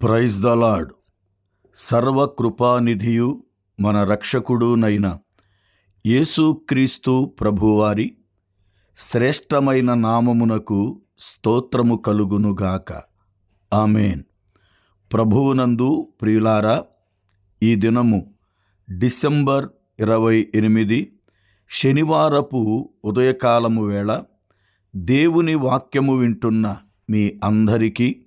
Praise the lord సర్వకృపానిధియు మన రక్షకుడునైన యేసుక్రీస్తు ప్రభువారి శ్రేష్టమైన నామమునకు స్తోత్రము కలుగునుగాక ఆమెన్. ప్రభువునందు ప్రియులారా ఈ దినము డిసెంబర్ ఇరవై ఎనిమిది శనివారపు ఉదయకాలము వేళ దేవుని వాక్యము వింటున్న మీ అందరికీ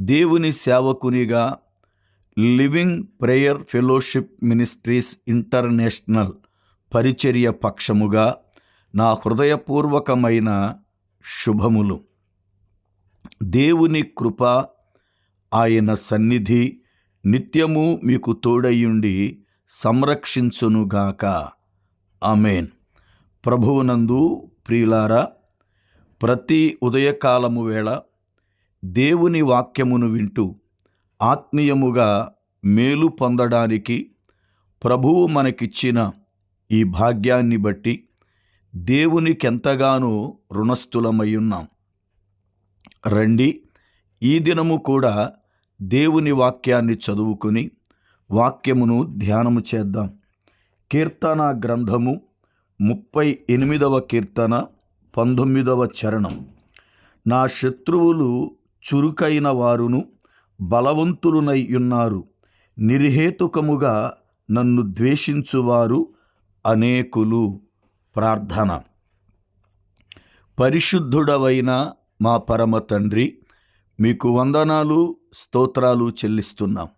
దేవుని సేవకునిగా living prayer fellowship ministries international పరిచర్య పక్షముగా నా హృదయపూర్వకమైన శుభములు. దేవుని కృప ఆయన సన్నిధి నిత్యము మీకు తోడయ్యుండి సంరక్షించునుగాక. ఆమెన్. ప్రభువునందు ప్రియులారా ప్రతి ఉదయకాలము వేళ దేవుని వాక్యమును వింటూ ఆత్మీయముగా మేలు పొందడానికి ప్రభువు మనకిచ్చిన ఈ భాగ్యాన్ని బట్టి దేవునికెంతగానో రుణస్థులమై ఉన్నాం రండి ఈ దినము కూడా దేవుని వాక్యాన్ని చదువుకుని వాక్యమును ధ్యానము చేద్దాం. కీర్తన గ్రంథము ముప్పై ఎనిమిదవ కీర్తన పంతొమ్మిదవ చరణం. నా శత్రువులు చురుకైన వారును బలవంతులునై ఉన్నారు. నిర్హేతుకముగా నన్ను ద్వేషించువారు అనేకులు. ప్రార్థన. పరిశుద్ధుడవైన మా పరమ తండ్రి మీకు వందనాలు స్తోత్రాలు చెల్లిస్తున్నాం.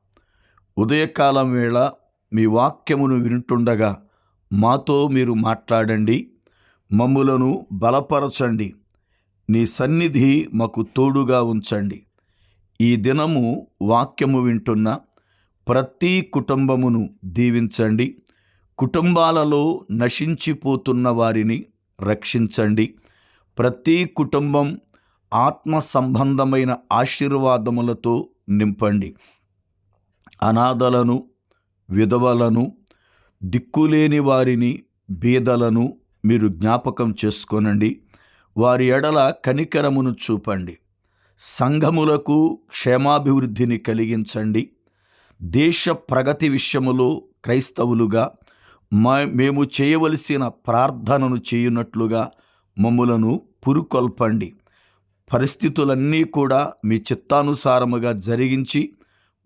ఉదయకాలం వేళ మీ వాక్యమును వింటుండగా మాతో మీరు మాట్లాడండి మమ్ములను బలపరచండి. నీ సన్నిధి మాకు తోడుగా ఉంచండి. ఈ దినము వాక్యము వింటున్న ప్రతి కుటుంబమును దీవించండి. కుటుంబాలలో నశించిపోతున్న వారిని రక్షించండి. ప్రతి కుటుంబం ఆత్మ సంబంధమైన ఆశీర్వాదములతో నింపండి. అనాథలను విధవలను దిక్కులేని వారిని బీదలను మీరు జ్ఞాపకం చేసుకోనండి. వారి ఎడల కనికరమును చూపండి. సంఘములకు క్షేమాభివృద్ధిని కలిగించండి. దేశ ప్రగతి విషయములో క్రైస్తవులుగా మా మేము చేయవలసిన ప్రార్థనను చేయునట్లుగా మమ్ములను పురుకొల్పండి. పరిస్థితులన్నీ కూడా మీ చిత్తానుసారముగా జరిగించి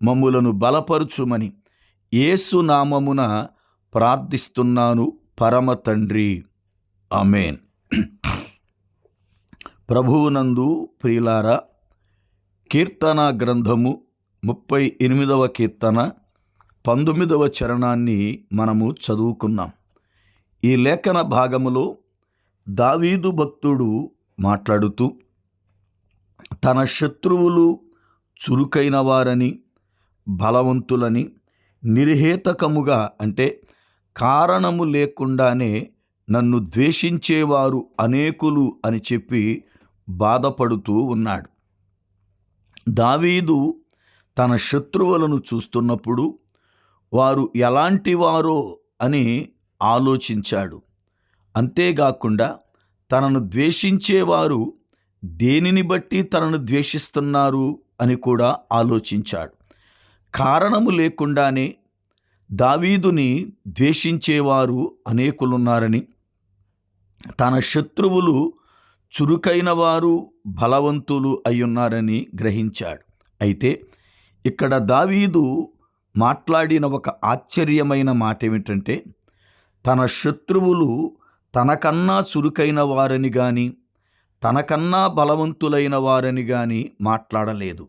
మమ్ములను బలపరుచుమని ఏసునామమున ప్రార్థిస్తున్నాను. పరమ తండ్రి. ఆమెన్. ప్రభువునందు ప్రియులారా కీర్తన గ్రంథము ముప్పై ఎనిమిదవ కీర్తన పంతొమ్మిదవ చరణాన్ని మనము చదువుకున్నాం. ఈ లేఖన భాగములో దావీదు భక్తుడు మాట్లాడుతూ తన శత్రువులు చురుకైన వారని బలవంతులని నిర్హేతకముగా అంటే కారణము లేకుండానే నన్ను ద్వేషించేవారు అనేకులు అని చెప్పి బాధపడుతూ ఉన్నాడు. దావీదు తన శత్రువులను చూస్తున్నప్పుడు వారు ఎలాంటి వారో అని ఆలోచించాడు. అంతేకాకుండా తనను ద్వేషించేవారు దేనిని బట్టి తనను ద్వేషిస్తున్నారు అని కూడా ఆలోచించాడు. కారణము లేకుండానే దావీదుని ద్వేషించేవారు అనేకులున్నారని తన శత్రువులు చురుకైన వారు బలవంతులు అయ్యున్నారని గ్రహించాడు. అయితే ఇక్కడ దావీదు మాట్లాడిన ఒక ఆశ్చర్యమైన మాట ఏమిటంటే తన శత్రువులు తనకన్నా చురుకైన వారని కానీ తనకన్నా బలవంతులైన వారని కానీ మాట్లాడలేదు.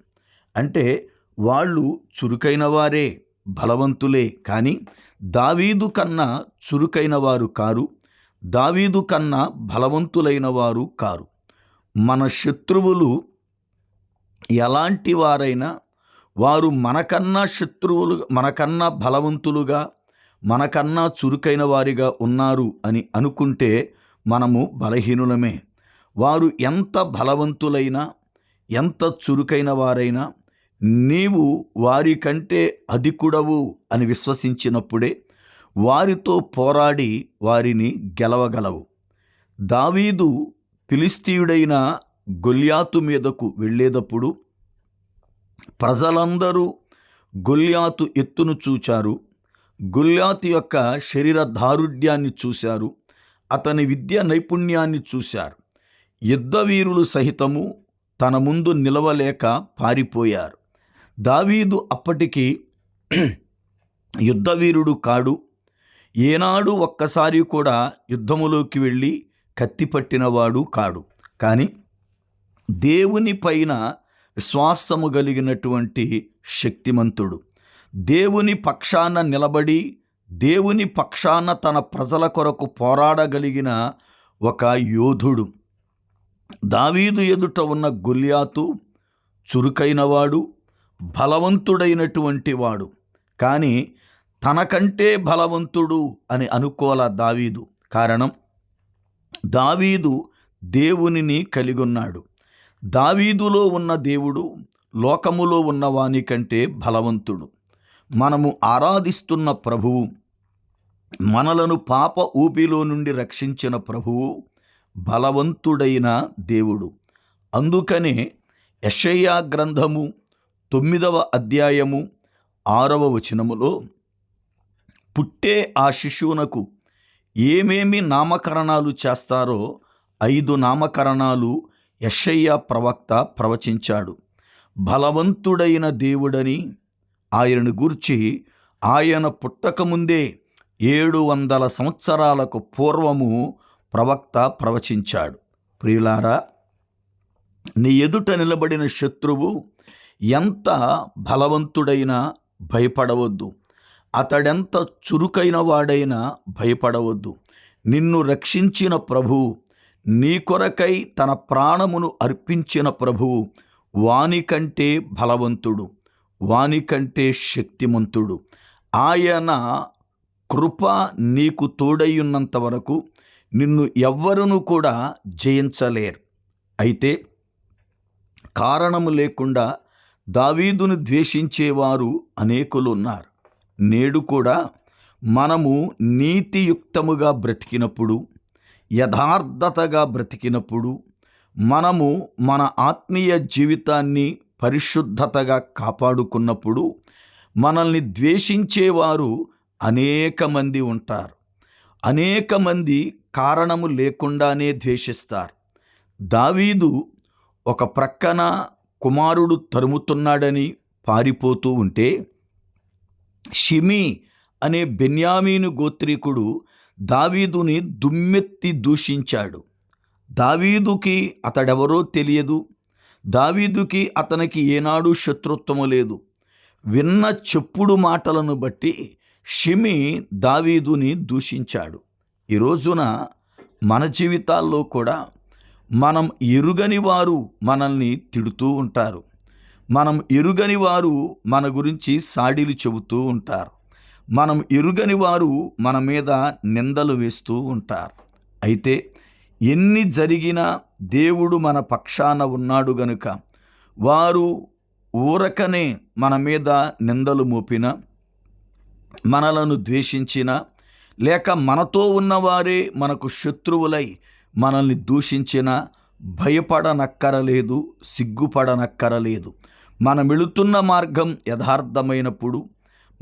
అంటే వాళ్ళు చురుకైన వారే బలవంతులే కానీ దావీదు కన్నా చురుకైన వారు కారు దావీదు కన్నా బలవంతులైన వారు కారు. మన శత్రువులు ఎలాంటి వారైనా వారు మనకన్నా శత్రువులు మనకన్నా బలవంతులుగా మనకన్నా చురుకైన వారిగా ఉన్నారు అని అనుకుంటే మనము బలహీనులమే. వారు ఎంత బలవంతులైనా ఎంత చురుకైన వారైనా నీవు వారికంటే అధికుడవు అని విశ్వసించినప్పుడే వారితో పోరాడి వారిని గెలవగలవు. దావీదు ఫిలిస్తీయుడైన గొల్యాతు మీదకు వెళ్ళేటప్పుడు ప్రజలందరూ గొల్యాతు ఎత్తును చూచారు. గొల్యాతు యొక్క శరీర దారుఢ్యాన్ని చూశారు. అతని విద్య నైపుణ్యాన్ని చూశారు. యుద్ధవీరులు సహితము తన ముందు నిలవలేక పారిపోయారు. దావీదు అప్పటికి యుద్ధవీరుడు కాడు. ఏనాడు ఒక్కసారి కూడా యుద్ధములోకి వెళ్ళి కత్తి పట్టినవాడు కాడు. కానీ దేవుని పైన విశ్వాసము కలిగినటువంటి శక్తిమంతుడు. దేవుని పక్షాన నిలబడి దేవుని పక్షాన తన ప్రజల కొరకు పోరాడగలిగిన ఒక యోధుడు. దావీదు ఎదుట ఉన్న గొల్యాతు చురుకైనవాడు బలవంతుడైనటువంటి వాడు. కానీ తనకంటే బలవంతుడు అని అనుకోల దావీదు? కారణం దావీదు దేవునిని కలిగున్నాడు. దావీదులో ఉన్న దేవుడు లోకములో ఉన్నవాని కంటే బలవంతుడు. మనము ఆరాధిస్తున్న ప్రభువు మనలను పాప ఊపిలో నుండి రక్షించిన ప్రభువు బలవంతుడైన దేవుడు. అందుకనే యషయ్యా గ్రంథము తొమ్మిదవ అధ్యాయము ఆరవ వచనములో పుట్టే ఆ శిశువునకు ఏమేమి నామకరణాలు చేస్తారో ఐదు నామకరణాలు యషయ్య ప్రవక్త ప్రవచించాడు. బలవంతుడైన దేవుడని ఆయనను గూర్చి ఆయన పుట్టకముందే ఏడు వందల సంవత్సరాలకు పూర్వము ప్రవక్త ప్రవచించాడు. ప్రియులారా నీ ఎదుట నిలబడిన శత్రువు ఎంత బలవంతుడైనా భయపడవద్దు. అతడెంత చురుకైన వాడైనా భయపడవద్దు. నిన్ను రక్షించిన ప్రభువు నీ కొరకై తన ప్రాణమును అర్పించిన ప్రభువు వానికంటే బలవంతుడు వానికంటే శక్తిమంతుడు. ఆయన కృప నీకు తోడయ్యున్నంత వరకు నిన్ను ఎవ్వరును కూడా జయించలేరు. అయితే కారణము లేకుండా దావీదును ద్వేషించేవారు అనేకులు ఉన్నారు నేడు కూడా మనము నీతియుక్తముగా బ్రతికినప్పుడు యథార్థతగా బ్రతికినప్పుడు మనము మన ఆత్మీయ జీవితాన్ని పరిశుద్ధతగా కాపాడుకున్నప్పుడు మనల్ని ద్వేషించేవారు అనేక మంది ఉంటారు. అనేక మంది కారణము లేకుండానే ద్వేషిస్తారు. దావీదు ఒక ప్రక్కన కుమారుడు తరుముతున్నాడని పారిపోతూ ఉంటే షిమి అనే బెన్యామీను గోత్రీకుడు దావీదుని దుమ్మెత్తి దూషించాడు. దావీదుకి అతడెవరో తెలియదు. దావీదుకి అతనికి ఏనాడు శత్రుత్వము లేదు. విన్న చెప్పుడు మాటలను బట్టి షిమి దావీదుని దూషించాడు. ఈ రోజున మన జీవితాల్లో కూడా మనం ఎరుగని వారు మనల్ని తిడుతూ ఉంటారు. మనం ఎరుగని వారు మన గురించి సాడీలు చెబుతూ ఉంటారు. మనం ఎరుగని వారు మన మీద నిందలు వేస్తూ ఉంటారు. అయితే ఎన్ని జరిగినా దేవుడు మన పక్షాన ఉన్నాడు గనుక వారు ఊరకనే మన మీద నిందలు మోపిన మనలను ద్వేషించిన లేక మనతో ఉన్నవారే మనకు శత్రువులై మనల్ని దూషించిన భయపడనక్కరలేదు సిగ్గుపడనక్కరలేదు. మనం వెళుతున్న మార్గం యథార్థమైనప్పుడు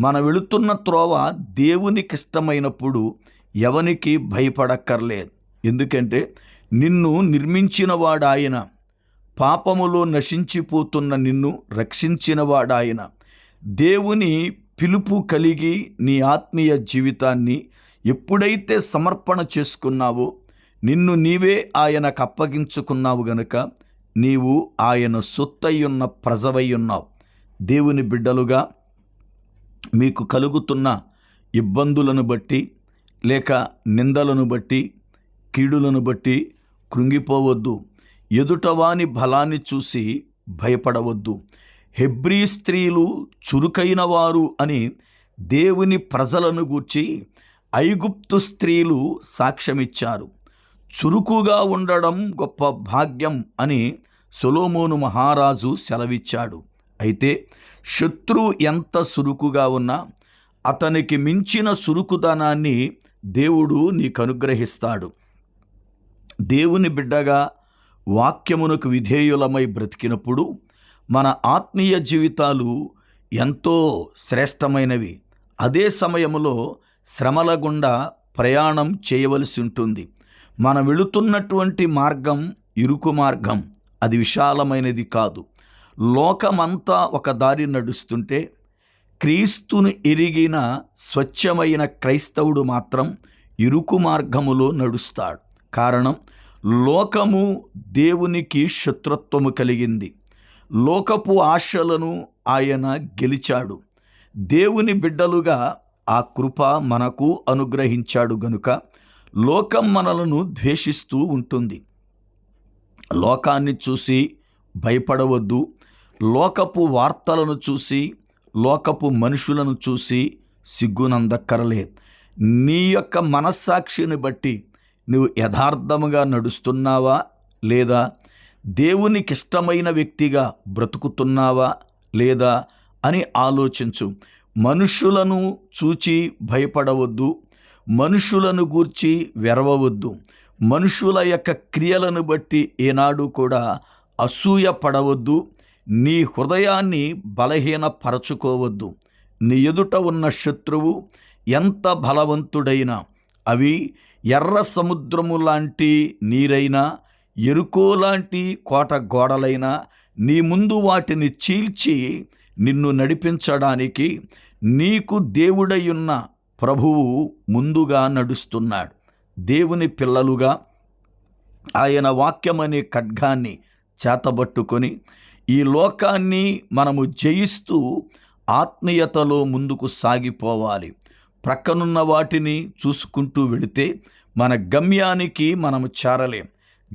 మనం వెళుతున్న త్రోవ దేవునికి ఇష్టమైనప్పుడు ఎవనికి భయపడక్కర్లేదు. ఎందుకంటే నిన్ను నిర్మించినవాడాయన పాపములో నశించిపోతున్న నిన్ను రక్షించినవాడాయన దేవుని పిలుపు కలిగి నీ ఆత్మీయ జీవితాన్ని ఎప్పుడైతే సమర్పణ చేసుకున్నావో నిన్ను నీవే ఆయనకు అప్పగించుకున్నావు గనుక నీవు ఆయన సొత్తయ్యున్న ప్రజవయ్యున్నావు. దేవుని బిడ్డలుగా మీకు కలుగుతున్న ఇబ్బందులను బట్టి లేక నిందలను బట్టి కీడులను బట్టి కృంగిపోవద్దు. ఎదుటవాని బలాన్ని చూసి భయపడవద్దు. హెబ్రీ స్త్రీలు చురుకైన వారు అని దేవుని ప్రజలను గూర్చి ఐగుప్తు స్త్రీలు సాక్ష్యమిచ్చారు. చురుకుగా ఉండడం గొప్ప భాగ్యం అని సొలోమోను మహారాజు సెలవిచ్చాడు. అయితే శత్రువు ఎంత సురుకుగా ఉన్నా అతనికి మించిన సురుకుదనాన్ని దేవుడు నీకు అనుగ్రహిస్తాడు దేవుని బిడ్డగా వాక్యమునకు విధేయులమై బ్రతికినప్పుడు మన ఆత్మీయ జీవితాలు ఎంతో శ్రేష్టమైనవి. అదే సమయంలో శ్రమల గుండా ప్రయాణం చేయవలసి ఉంటుంది. మనం వెళుతున్నటువంటి మార్గం ఇరుకు మార్గం. అది విశాలమైనది కాదు. లోకమంతా ఒక దారి నడుస్తుంటే క్రీస్తును ఎరిగిన స్వచ్ఛమైన క్రైస్తవుడు మాత్రం ఇరుకు మార్గములో నడుస్తాడు. కారణం లోకము దేవునికి శత్రుత్వము కలిగింది. లోకపు ఆశలను ఆయన గెలిచాడు. దేవుని బిడ్డలుగా ఆ కృప మనకు అనుగ్రహించాడు గనుక లోకం మనలను ద్వేషిస్తూ ఉంటుంది. లోకాన్ని చూసి భయపడవద్దు. లోకపు వార్తలను చూసి లోకపు మనుషులను చూసి సిగ్గునందక్కరలేదు. నీ యొక్క మనస్సాక్షిని బట్టి నువ్వు యథార్థముగా నడుస్తున్నావా లేదా? దేవునికి ఇష్టమైన వ్యక్తిగా బ్రతుకుతున్నావా లేదా అని ఆలోచించు. మనుషులను చూచి భయపడవద్దు. మనుషులను గూర్చి వెరవవద్దు. మనుషుల యొక్క క్రియలను బట్టి ఏనాడు కూడా అసూయ పడవద్దు. నీ హృదయాన్ని బలహీనపరచుకోవద్దు. నీ ఎదుట ఉన్న శత్రువు ఎంత బలవంతుడైనా అవి ఎర్ర సముద్రము లాంటి నీరైనా ఎరుకో లాంటి కోట గోడలైనా నీ ముందు వాటిని చీల్చి నిన్ను నడిపించడానికి నీకు దేవుడయున్న ప్రభువు ముందుగా నడుస్తున్నాడు. దేవుని పిల్లలుగా ఆయన వాక్యమనే ఖడ్గాన్ని చేతబట్టుకొని ఈ లోకాన్ని మనము జయిస్తూ ఆత్మీయతలో ముందుకు సాగిపోవాలి. ప్రక్కనున్న వాటిని చూసుకుంటూ వెళితే మన గమ్యానికి మనము చేరలేం.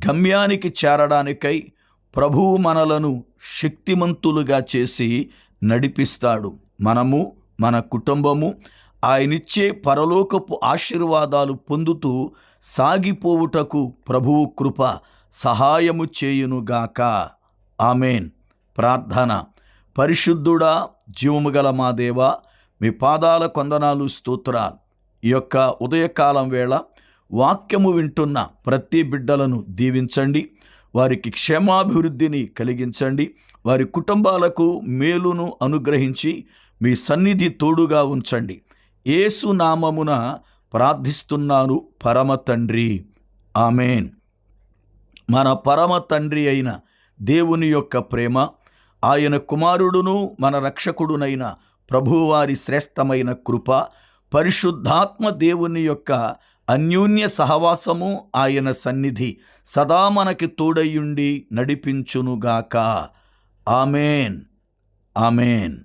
గమ్యానికి చేరడానికై ప్రభువు మనలను శక్తిమంతులుగా చేసి నడిపిస్తాడు. మనము మన కుటుంబము ఆయనిచ్చే పరలోకపు ఆశీర్వాదాలు పొందుతూ సాగిపోవుటకు ప్రభువు కృప సహాయము చేయునుగాక. ఆమెన్. ప్రార్థన. పరిశుద్ధుడా జీవము గల మా దేవ మీ పాదాల కొందనాలు స్తోత్రాలు ఈ యొక్క ఉదయకాలం వేళ వాక్యము వింటున్న ప్రతి బిడ్డలను దీవించండి. వారికి క్షేమాభివృద్ధిని కలిగించండి. వారి కుటుంబాలకు మేలును అనుగ్రహించి మీ సన్నిధి తోడుగా ఉంచండి. ఏసునామమున ప్రార్థిస్తున్నాను పరమ తండ్రి. ఆమెన్. మన పరమ తండ్రి అయిన దేవుని యొక్క ప్రేమ ఆయన కుమారుడును మన రక్షకుడునైన ప్రభువారి శ్రేష్టమైన కృప పరిశుద్ధాత్మ దేవుని యొక్క అన్యోన్య సహవాసము ఆయన సన్నిధి సదా మనకి తోడయుండి నడిపించునుగాక. ఆమెన్. ఆమెన్.